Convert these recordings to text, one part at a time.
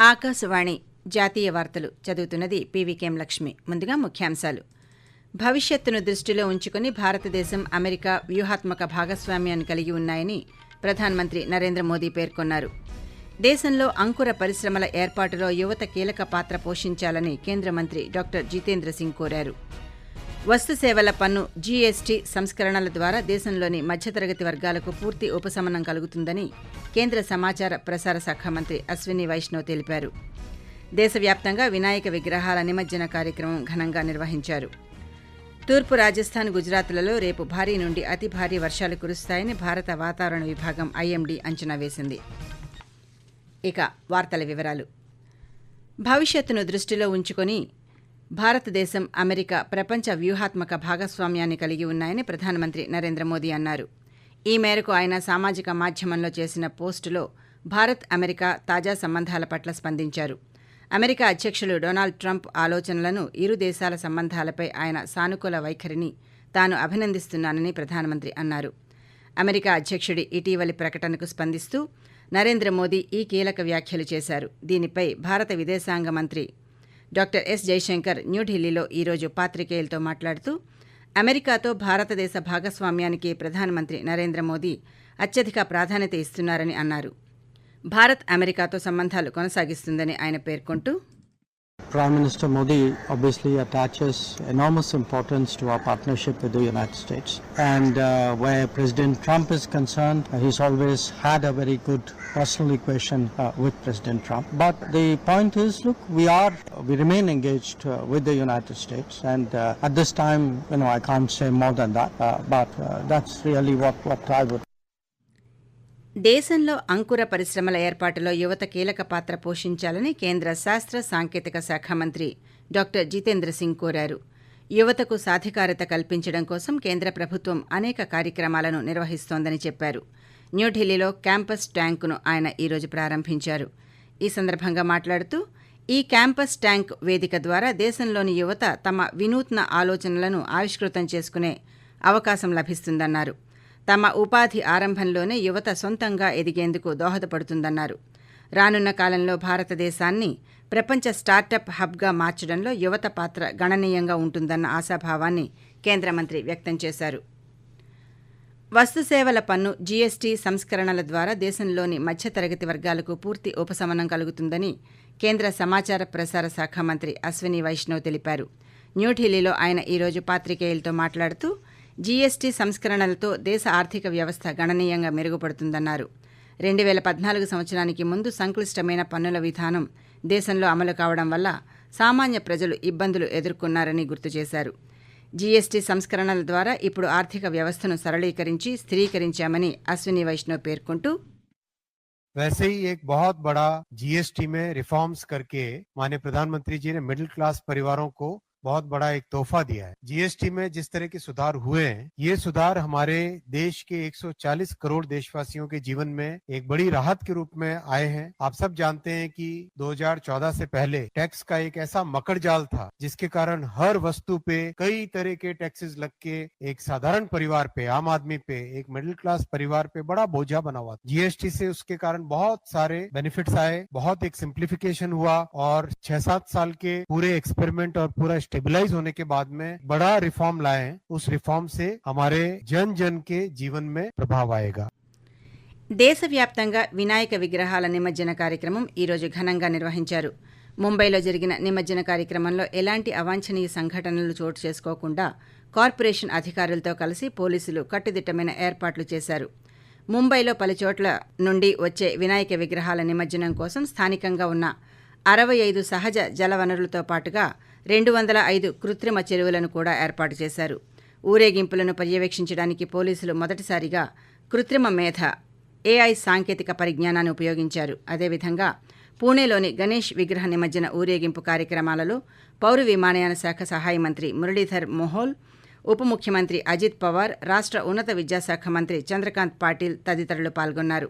ఆకాశవాణి జాతీయ వార్తలు చదువుతున్నది పీవీకేఎం లక్ష్మి. ముందుగా ముఖ్యాంశాలు. భవిష్యత్తును దృష్టిలో ఉంచుకుని భారతదేశం అమెరికా వ్యూహాత్మక భాగస్వామ్యాన్ని కలిగి ఉన్నాయని ప్రధానమంత్రి నరేంద్ర మోదీ పేర్కొన్నారు. దేశంలో అంకుర పరిశ్రమల ఏర్పాటులో యువత కీలక పాత్ర పోషించాలని కేంద్ర మంత్రి డాక్టర్ జితేంద్ర సింగ్ కోరారు. వస్తు సేవల పన్ను జీఎస్టీ సంస్కరణల ద్వారా దేశంలోని మధ్యతరగతి వర్గాలకు పూర్తి ఉపశమనం కలుగుతుందని కేంద్ర సమాచార ప్రసార శాఖ మంత్రి అశ్విని వైష్ణవ్ తెలిపారు. దేశవ్యాప్తంగా వినాయక విగ్రహాల నిమజ్జన కార్యక్రమం ఘనంగా నిర్వహించారు. తూర్పు రాజస్థాన్ గుజరాత్లలో రేపు భారీ నుండి అతి భారీ వర్షాలు కురుస్తాయని భారత వాతావరణ విభాగం ఐఎండీ అంచనా వేసింది. ఇక వార్తల వివరాలు. భవిష్యత్తును దృష్టిలో ఉంచుకొని భారతదేశం అమెరికా ప్రపంచ వ్యూహాత్మక భాగస్వామ్యాన్ని కలిగి ఉన్నాయని ప్రధానమంత్రి నరేంద్ర మోదీ అన్నారు. ఈ మేరకు ఆయన సామాజిక మాధ్యమంలో చేసిన పోస్టులో భారత్ అమెరికా తాజా సంబంధాల పట్ల స్పందించారు. అమెరికా అధ్యక్షులు డొనాల్డ్ ట్రంప్ ఆలోచనలను ఇరు దేశాల సంబంధాలపై ఆయన సానుకూల వైఖరిని తాను అభినందిస్తున్నానని ప్రధానమంత్రి అన్నారు. అమెరికా అధ్యక్షుడి ఇటీవలి ప్రకటనకు స్పందిస్తూ నరేంద్ర మోదీ ఈ కీలక వ్యాఖ్యలు చేశారు. దీనిపై భారత విదేశాంగ మంత్రి డాక్టర్ ఎస్ జైశంకర్ న్యూఢిల్లీలో ఈరోజు పాత్రికేయులతో మాట్లాడుతూ అమెరికాతో భారతదేశ భాగస్వామ్యానికి ప్రధానమంత్రి నరేంద్ర మోదీ అత్యధిక ప్రాధాన్యత ఇస్తున్నారని అన్నారు. భారత్ అమెరికాతో సంబంధాలు కొనసాగిస్తుందని ఆయన పేర్కొంటూ Prime Minister Modi obviously attaches enormous importance to our partnership with the United States. And uh, where President Trump is concerned, uh, he's always had a very good personal equation uh, with President Trump. But the point is, look, we are, we remain engaged uh, with the United States. And uh, at this time, you know, I can't say more than that. But that's really what, what I would దేశంలో అంకుర పరిశ్రమల ఏర్పాటులో యువత కీలక పాత్ర పోషించాలని కేంద్ర శాస్త్ర సాంకేతిక శాఖ మంత్రి డాక్టర్ జితేంద్ర సింగ్ కోరారు. యువతకు సాధికారత కల్పించడం కోసం కేంద్ర ప్రభుత్వం అనేక కార్యక్రమాలను నిర్వహిస్తోందని చెప్పారు. న్యూఢిల్లీలో క్యాంపస్ ట్యాంకును ఆయన ఈరోజు ప్రారంభించారు. ఈ సందర్భంగా మాట్లాడుతూ ఈ క్యాంపస్ ట్యాంక్ వేదిక ద్వారా దేశంలోని యువత తమ వినూత్న ఆలోచనలను ఆవిష్కృతం చేసుకునే అవకాశం లభిస్తుందన్నారు. తమ ఉపాధి ఆరంభంలోనే యువత సొంతంగా ఎదిగేందుకు దోహదపడుతుందన్నారు. రానున్న కాలంలో భారతదేశాన్ని ప్రపంచ స్టార్టప్ హబ్గా మార్చడంలో యువత పాత్ర గణనీయంగా ఉంటుందన్న ఆశాభావాన్ని కేంద్ర మంత్రి వ్యక్తం చేశారు. వస్తుసేవల పన్ను జీఎస్టీ సంస్కరణల ద్వారా దేశంలోని మధ్యతరగతి వర్గాలకు పూర్తి ఉపశమనం కలుగుతుందని కేంద్ర సమాచార ప్రసార శాఖ మంత్రి అశ్విని వైష్ణవ్ తెలిపారు. న్యూఢిల్లీలో ఆయన ఈరోజు పాత్రికేయులతో మాట్లాడుతూ జీఎస్టీ సంస్కరణలతో దేశ ఆర్థిక వ్యవస్థ గణనీయంగా మెరుగుపడుతుందన్నారు రెండు వేల పద్నాలుగు సంవత్సరానికి ముందు సంక్లిష్టమైన పన్నుల విధానం దేశంలో అమలు కావడం వల్ల సామాన్య ప్రజలు ఇబ్బందులు ఎదుర్కొన్నారని గుర్తు చేశారు జీఎస్టీ సంస్కరణల ద్వారా ఇప్పుడు ఆర్థిక వ్యవస్థను సరళీకరించి స్థిరీకరించామని అశ్విని వైష్ణవ్ పేర్కొంటూ वैसे ही एक बहुत बड़ा जीएसटी में रिफॉर्म्स करके माननीय प्रधानमंत्री जी ने मिडिल क्लास परिवारों को बहुत बड़ा एक तोहफा दिया है। जीएसटी में जिस तरह के सुधार हुए हैं, ये सुधार हमारे देश के 140 करोड़ देशवासियों के जीवन में एक बड़ी राहत के रूप में आए हैं। आप सब जानते हैं कि 2014 से पहले टैक्स का एक ऐसा मकड़ जाल था, जिसके कारण हर वस्तु पे कई तरह के टैक्सेस लग के एक साधारण परिवार पे, आम आदमी पे, एक मिडिल क्लास परिवार पे बड़ा बोझा बना हुआ जीएसटी से उसके कारण बहुत सारे बेनिफिट्स आए, बहुत एक सिंप्लीफिकेशन हुआ और छह सात साल के पूरे एक्सपेरिमेंट और पूरा स्टेबलाइज होने के बाद में बड़ा रिफॉर्म लाए हैं उस रिफॉर्म से हमारे जन जन के जीवन में प्रभाव आएगा దేశవ్యాప్తంగా వినాయక విగ్రహాల నిమజ్జన కార్యక్రమం ఈరోజు ఘనంగా నిర్వహించారు ముంబైలో జరిగిన నిమజ్జన కార్యక్రమంలో ఎలాంటి అవాంఛనీయ సంఘటనలు చోటు చేసుకోకుండా కార్పొరేషన్ అధికారులతో కలిసి పోలీసులు కట్టుదిట్టమైన ఏర్పాట్లు చేశారు ముంబైలో పలుచోట్ల నుండి వచ్చే వినాయక విగ్రహాల నిమజ్జనం కోసం స్థానికంగా ఉన్న అరవై ఐదు సహజ జలవనరులతో పాటుగా రెండు వందల ఐదు కృత్రిమ చెరువులను కూడా ఏర్పాటు చేశారు. ఊరేగింపులను పర్యవేక్షించడానికి పోలీసులు మొదటిసారిగా కృత్రిమ మేధ ఏఐ సాంకేతిక పరిజ్ఞానాన్ని ఉపయోగించారు. అదేవిధంగా పూణేలోని గణేష్ విగ్రహ నిమజ్జన ఊరేగింపు కార్యక్రమాలలో పౌర విమానయాన శాఖ సహాయ మంత్రి మురళీధర్ మోహోల్ ఉప ముఖ్యమంత్రి అజిత్ పవార్ రాష్ట్ర ఉన్నత విద్యాశాఖ మంత్రి చంద్రకాంత్ పాటిల్ తదితరులు పాల్గొన్నారు.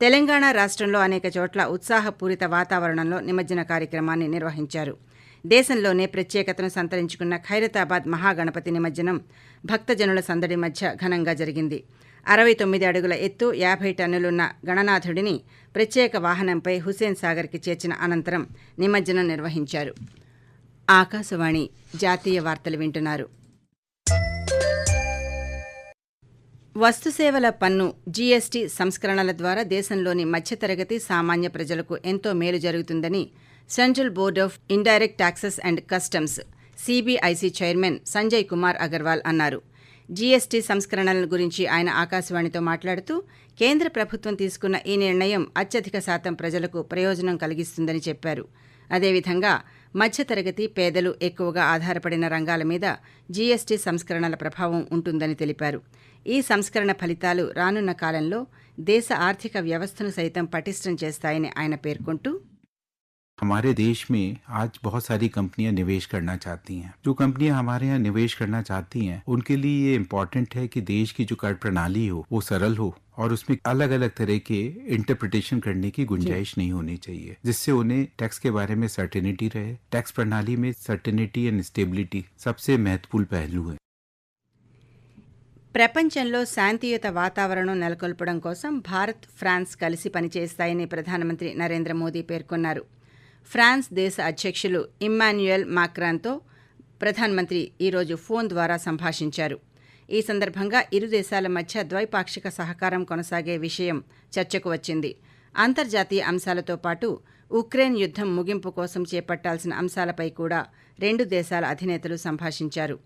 తెలంగాణ రాష్ట్రంలో అనేక చోట్ల ఉత్సాహపూరిత వాతావరణంలో నిమజ్జన కార్యక్రమాన్ని నిర్వహించారు. దేశంలోనే ప్రత్యేకతను సంతరించుకున్న ఖైరతాబాద్ మహాగణపతి నిమజ్జనం భక్తజనుల సందడి మధ్య ఘనంగా జరిగింది. అరవై తొమ్మిది అడుగుల ఎత్తు యాభై టన్నులున్న గణనాథుడిని ప్రత్యేక వాహనంపై హుసేన్ సాగర్కి చేర్చిన అనంతరం నిమజ్జనం నిర్వహించారు. ఆకాశవాణి జాతీయ వార్తలు వింటున్నారు. వస్తుసేవల పన్ను జీఎస్టీ సంస్కరణల ద్వారా దేశంలోని మధ్యతరగతి సామాన్య ప్రజలకు ఎంతో మేలు జరుగుతుందని central board of indirect taxes and customs CBIC chairman Sanjay Kumar Agarwal అన్నారు. జీఎస్టీ సంస్కరణల గురించి ఆయన ఆకాశవాణితో మాట్లాడుతూ కేంద్ర ప్రభుత్వం తీసుకున్న ఈ నిర్ణయం అత్యధిక శాతం ప్రజలకు ప్రయోజనం కలిగిస్తుందని చెప్పారు. అదేవిధంగా మధ్యతరగతి పేదలు ఎక్కువగా ఆధారపడిన రంగాల మీద జీఎస్టీ సంస్కరణల ప్రభావం ఉంటుందని తెలిపారు. ఈ సంస్కరణ ఫలితాలు రానున్న కాలంలో దేశ ఆర్థిక వ్యవస్థను సైతం పటిష్టం చేస్తాయని ఆయన పేర్కొంటూ हमारे देश में आज बहुत सारी कंपनियां निवेश करना चाहती हैं जो कंपनियां हमारे यहाँ निवेश करना चाहती हैं उनके लिए ये इम्पोर्टेंट है कि देश की जो कर प्रणाली हो वो सरल हो और उसमें अलग अलग तरह के इंटरप्रिटेशन करने की गुंजाइश नहीं होनी चाहिए जिससे उन्हें टैक्स के बारे में सर्टेनिटी रहे टैक्स प्रणाली में सर्टेनिटी एंड स्टेबिलिटी सबसे महत्वपूर्ण पहलू है ప్రపంచంలో శాంతియుత వాతావరణం నెలకొల్పడం కోసం భారత్ ఫ్రాన్స్ కలిసి పనిచేస్తాయని ప్రధానమంత్రి నరేంద్ర మోదీ పేర్కొన్నారు ఫ్రాన్స్ దేశ అధ్యక్షులు ఇమ్మాన్యుయల్ మాక్రాన్తో ప్రధానమంత్రి ఈరోజు ఫోన్ ద్వారా సంభాషించారు. ఈ సందర్భంగా ఇరు దేశాల మధ్య ద్వైపాక్షిక సహకారం కొనసాగే విషయం చర్చకు వచ్చింది. అంతర్జాతీయ అంశాలతో పాటు ఉక్రెయిన్ యుద్ధం ముగింపు కోసం చేపట్టాల్సిన అంశాలపై కూడా రెండు దేశాల అధినేతలు సంభాషించారు.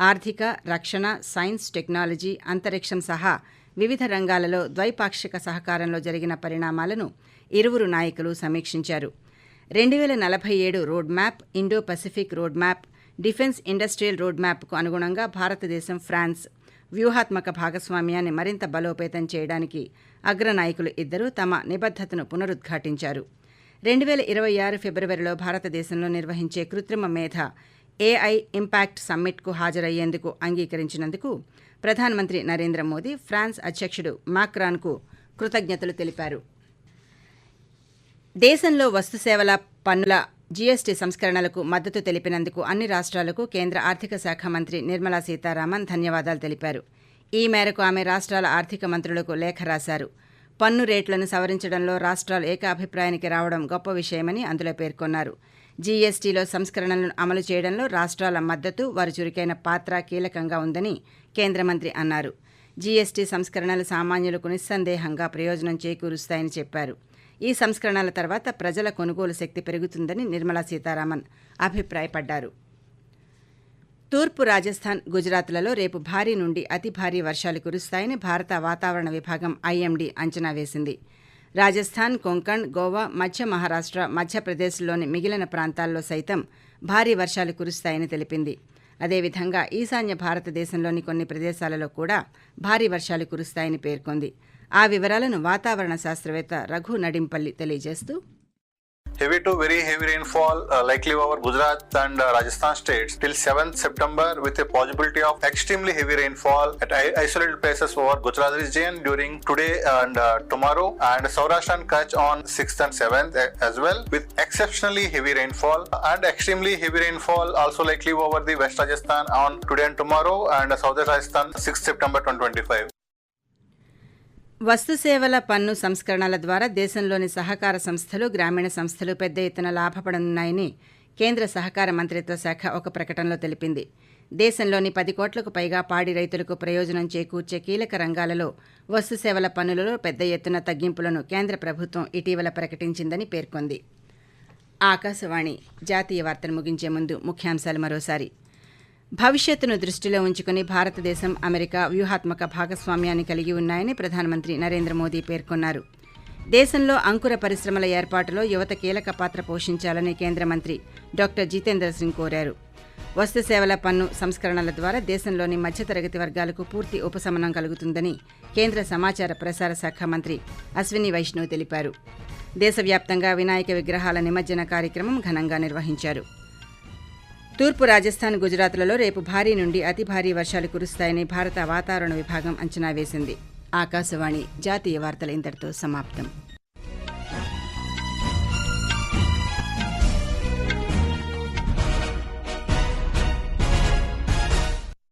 ఆర్థిక రక్షణ సైన్స్ టెక్నాలజీ అంతరిక్షం సహా వివిధ రంగాలలో ద్వైపాక్షిక సహకారంలో జరిగిన పరిణామాలను ఇరువురు నాయకులు సమీక్షించారు. రెండు వేల నలభై ఏడు road map Indo Pacific road map defence industrial road మ్యాప్కు అనుగుణంగా భారతదేశం ఫ్రాన్స్ వ్యూహాత్మక భాగస్వామ్యాన్ని మరింత బలోపేతం చేయడానికి అగ్రనాయకులు ఇద్దరూ తమ నిబద్ధతను పునరుద్ఘాటించారు. రెండు వేల ఇరవై ఆరు ఫిబ్రవరిలో భారతదేశంలో నిర్వహించే కృత్రిమ మేధ ఏఐ ఇంపాక్ట్ సమ్మిట్కు హాజరయ్యేందుకు అంగీకరించినందుకు ప్రధానమంత్రి నరేంద్ర మోదీ ఫ్రాన్స్ అధ్యక్షుడు మాక్రాన్కు కృతజ్ఞతలు తెలిపారు. దేశంలో వస్తుసేవల పన్నుల జీఎస్టీ సంస్కరణలకు మద్దతు తెలిపినందుకు అన్ని రాష్ట్రాలకు కేంద్ర ఆర్థిక శాఖ మంత్రి నిర్మలా సీతారామన్ ధన్యవాదాలు తెలిపారు. ఈ మేరకు ఆమె రాష్ట్రాల ఆర్థిక మంత్రులకు లేఖ రాశారు. పన్ను రేట్లను సవరించడంలో రాష్ట్రాలు ఏకాభిప్రాయానికి రావడం గొప్ప విషయమని అందులో పేర్కొన్నారు. జీఎస్టీలో సంస్కరణలను అమలు చేయడంలో రాష్ట్రాల మద్దతు వారు చురుకైన పాత్ర కీలకంగా ఉందని కేంద్ర మంత్రి అన్నారు. జీఎస్టీ సంస్కరణలు సామాన్యులకు నిస్సందేహంగా ప్రయోజనం చేకూరుస్తాయని చెప్పారు. ఈ సంస్కరణల తర్వాత ప్రజల కొనుగోలు శక్తి పెరుగుతుందని నిర్మలా సీతారామన్ అభిప్రాయపడ్డారు. తూర్పు రాజస్థాన్ గుజరాత్లలో రేపు భారీ నుండి అతి భారీ వర్షాలు కురుస్తాయని భారత వాతావరణ విభాగం ఐఎండీ అంచనా వేసింది. రాజస్థాన్ కొంకణ్ గోవా మధ్య మహారాష్ట్ర మధ్యప్రదేశ్లోని మిగిలిన ప్రాంతాల్లో సైతం భారీ వర్షాలు కురుస్తాయని తెలిపింది. అదేవిధంగా ఈశాన్య భారతదేశంలోని కొన్ని ప్రదేశాలలో కూడా భారీ వర్షాలు కురుస్తాయని పేర్కొంది. ఆ వివరాలను వాతావరణ శాస్త్రవేత్త రఘు నడింపల్లి తెలియజేస్తూ heavy to very heavy rainfall uh, likely over Gujarat and uh, Rajasthan states till 7th September with a possibility of extremely heavy rainfall at i- isolated places over Gujarat region during today and uh, tomorrow and Saurashtra and Kutch on 6th and 7th as well with exceptionally heavy rainfall and extremely heavy rainfall also likely over the West Rajasthan on today and tomorrow and south Rajasthan 6th September 2025. వస్తుసేవల పన్ను సంస్కరణల ద్వారా దేశంలోని సహకార సంస్థలు గ్రామీణ సంస్థలు పెద్ద ఎత్తున లాభపడనున్నాయని కేంద్ర సహకార మంత్రిత్వ శాఖ ఒక ప్రకటనలో తెలిపింది. దేశంలోని పది కోట్లకు పైగా పాడి రైతులకు ప్రయోజనం చేకూర్చే కీలక రంగాలలో వస్తుసేవల పన్నులలో పెద్ద ఎత్తున తగ్గింపులను కేంద్ర ప్రభుత్వం ఇటీవల ప్రకటించిందని పేర్కొంది. ఆకాశవాణి జాతీయ వార్తలు ముగించే ముందు ముఖ్యాంశాలు మరోసారి. భవిష్యత్తును దృష్టిలో ఉంచుకుని భారతదేశం అమెరికా వ్యూహాత్మక భాగస్వామ్యాన్ని కలిగి ఉన్నాయని ప్రధానమంత్రి నరేంద్ర మోదీ పేర్కొన్నారు. దేశంలో అంకుర పరిశ్రమల ఏర్పాటులో యువత కీలక పాత్ర పోషించాలని కేంద్ర మంత్రి డాక్టర్ జితేంద్ర సింగ్ కోరారు. వస్తు సేవల పన్ను సంస్కరణల ద్వారా దేశంలోని మధ్యతరగతి వర్గాలకు పూర్తి ఉపశమనం కలుగుతుందని కేంద్ర సమాచార ప్రసార శాఖ మంత్రి అశ్విని వైష్ణవ్ తెలిపారు. దేశవ్యాప్తంగా వినాయక విగ్రహాల నిమజ్జన కార్యక్రమం ఘనంగా నిర్వహించారు. తూర్పు రాజస్థాన్ గుజరాత్లలో రేపు భారీ నుండి అతి భారీ వర్షాలు కురుస్తాయని భారత వాతావరణ విభాగం అంచనా వేసింది. ఆకాశవాణి జాతీయ వార్తలు ఇంతటితో సమాప్తం.